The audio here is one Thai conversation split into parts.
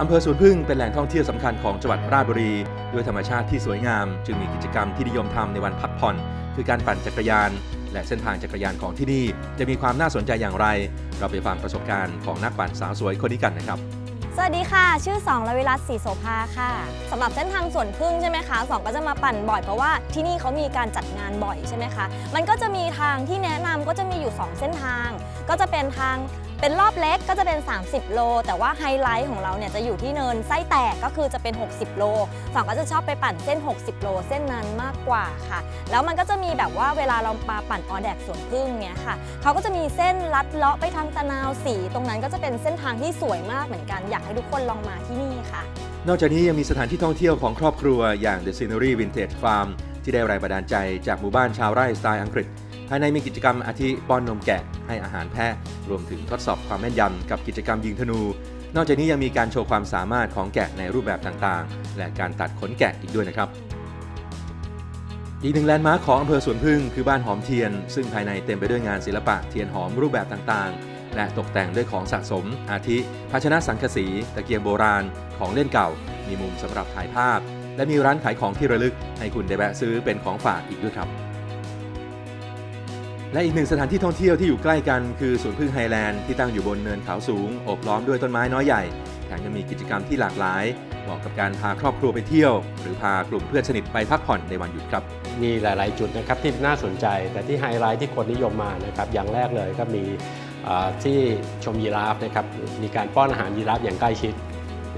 อำเภอสวนพึ่งเป็นแหล่งท่องเที่ยวสำคัญของจังหวัดราชบุรี ด้วยธรรมชาติที่สวยงาม จึงมีกิจกรรมที่นิยมทำในวันพักผ่อน คือการปั่นจักรยาน และเส้นทางจักรยานของที่นี่ จะมีความน่าสนใจอย่างไร เราไปฟังประสบการณ์ของนักปั่นสาวสวยคนนี้กันนะครับ สวัสดีค่ะ ชื่อสองรวิรัตศรีโสภาค่ะสำหรับเส้นทางสวนพึ่งใช่ไหมคะสองก็จะมาปั่นบ่อยเพราะว่าที่นี่เขามีการจัดงานบ่อยใช่ไหมคะมันก็จะมีทางที่แนะนำก็จะมีอยู่ 2 เส้นทาง ก็จะเป็นทาง เป็นรอบเล็กก็จะเป็น 30 โล แต่ว่าไฮไลท์ของเราเนี่ยจะอยู่ที่เนินไส้แตกก็คือจะเป็น 60 โลสองก็จะชอบไปปั่นเส้น 60 โล เส้นนั้นมากกว่าค่ะ แล้วมันก็จะมีแบบว่าเวลาเรามาปั่นออแดกสวนพึ่งเนี่ยค่ะเขาก็จะมีเส้นลัดเลาะไปทางตะนาวสีตรงนั้นก็จะเป็นเส้นทางที่สวยมากเหมือนกัน อยากให้ทุกคนลองมาที่นี่ค่ะ นอกจากนี้ยังมีสถานที่ท่องเที่ยวของครอบครัวอย่าง The Scenery Vintage Farm ที่ได้แรงบันดาลใจจากหมู่บ้านชาวไร่สไตล์อังกฤษ ภายในมีกิจกรรมอาทิป้อนนมแกะให้อาหารแพะรวมถึงทดสอบความแม่นยำกับกิจกรรมยิงธนู นอกจากนี้ยังมีการโชว์ความสามารถของแกะในรูปแบบต่างๆ และการตัดขนแกะอีกด้วยนะครับอีกหนึ่งแลนด์มาร์คของอำเภอสวนพึ่งคือบ้านหอมเทียน ซึ่งภายในเต็มไปด้วยงานศิลปะเทียนหอมรูปแบบต่างๆ และตกแต่งด้วยของสะสม อาทิ ภาชนะสังกะสี ตะเกียงโบราณ ของเล่นเก่า มีมุมสำหรับถ่ายภาพ และมีร้านขายของที่ระลึก ให้คุณได้แวะซื้อเป็นของฝากอีกด้วยครับ และอีกหนึ่งสถานที่ท่องเที่ยวที่อยู่ใกล้กันคือสวนพึ่งไฮแลนด์ที่ตั้งอยู่บนเนินเขาสูงโอบล้อมด้วยต้นไม้น้อยใหญ่แถมยังมีกิจกรรมที่หลากหลายเหมาะกับการพาครอบครัวไปเที่ยว หรือพากลุ่มเพื่อนสนิทไปพักผ่อนในวันหยุดครับ มีหลาย ๆ จุดนะครับที่น่าสนใจ แต่ที่ไฮไลท์ที่คนนิยมมานะครับอย่างแรกเลยก็มีที่ชมยีราฟนะครับมีการป้อนอาหารยีราฟอย่างใกล้ชิด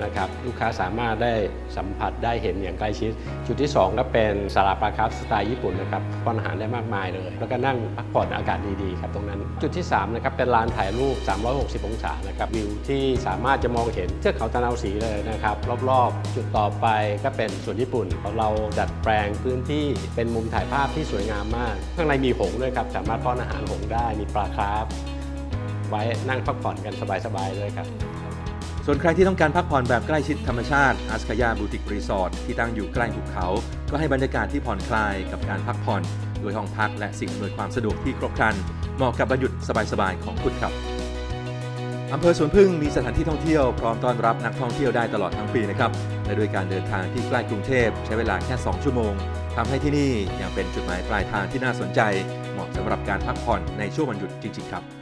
นะครับลูกค้าสามารถได้สัมผัสได้เห็นอย่างใกล้ชิด จุดที่ 2 ก็เป็นสาราปลาคร์ฟสไตล์ญี่ปุ่นนะครับป้อนอาหารได้มากมายเลย แล้วก็นั่งพักผ่อนอากาศดีๆครับตรงนั้น จุดที่3นะครับเป็นลานถ่ายรูป 360 องศานะครับวิวที่สามารถจะมองเห็นเทือกเขาตะนาวสีเลยนะครับรอบๆ จุดต่อไปก็เป็นสวนญี่ปุ่น เราดัดแปลงพื้นที่เป็นมุมถ่ายภาพที่สวยงามมากข้างในมีหงด้วยครับสามารถป้อนอาหารหงได้มีปลาคร์ฟไว้นั่งพักผ่อนกันสบายๆเลยครับ ส่วนใครที่ต้องการพักผ่อนแบบใกล้ชิดธรรมชาติอาสคายาบูติกรีสอร์ทที่ตั้งอยู่ใกล้ภูเขา ก็ให้บรรยากาศที่ผ่อนคลายกับการพักผ่อนโดยห้องพักและสิ่งอำนวยความสะดวกที่ครบครัน เหมาะกับวันหยุดสบายๆของคุณครับอำเภอสวนพึ่งมีสถานที่ท่องเที่ยวพร้อมต้อนรับนักท่องเที่ยวได้ตลอดทั้งปีนะครับและด้วยการเดินทางที่ใกล้กรุงเทพใช้เวลาแค่ 2 ชั่วโมงทำให้ที่นี่ยังเป็นจุดหมายปลายทางที่น่าสนใจ เหมาะสำหรับการพักผ่อนในช่วงวันหยุดจริงๆครับ